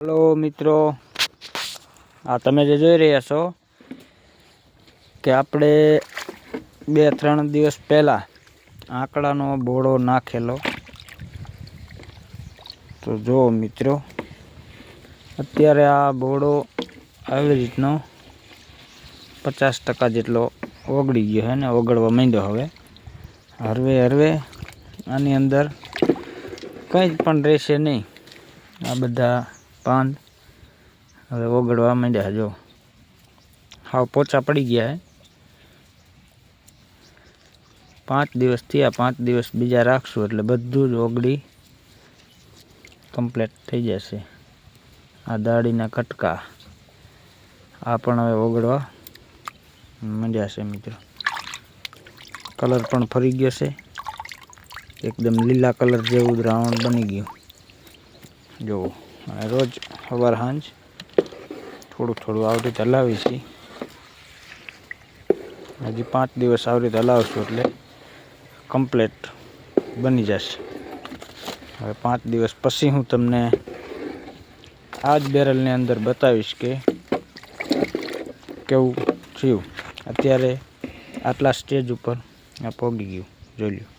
Hello, મિત્રો. આ તમે જે જોઈ રહ્યા છો કે આપણે બે ત્રણ દિવસ પહેલાં આંકડાનો બોળો નાખેલો. તો જો મિત્રો, અત્યારે આ બોળો આવી રીતનો પચાસ ટકા જેટલો ઓગળી ગયો છે ને, ઓગળવા માંડ્યો હવે. હરવે હરવે, આની અંદર કંઈ પણ રહેશે નહીં. આ બધા પાન. હવે ઓગળવા માંડ્યા જો. હાવ પોચા પડી ગયા હે. પાંચ દિવસ થયા, પાંચ દિવસ બીજા રાખશું એટલે બધું જ ઓગળી કમ્પ્લીટ થઈ જશે. આ દાળીના કટકા. આ પણ હવે ઓગળવા માંડ્યા છે મિત્રો. કલર પણ ફરી ગયો છે. એકદમ લીલા કલર જેવું દ્રાવણ બની ગયું. જુઓ. અને રોજ સવાર સાંજ થોડું થોડું આવી રીતે હલાવી છીએ. હજી પાંચ દિવસ આવી રીતે હલાવશું એટલે કમ્પ્લેટ બની જશે. હવે પાંચ દિવસ પછી હું તમને આ જ બેરલની અંદર બતાવીશ કે કેવું થયું. અત્યારે આટલા સ્ટેજ ઉપર આ પોગી ગયું. જોઈ લ્યો.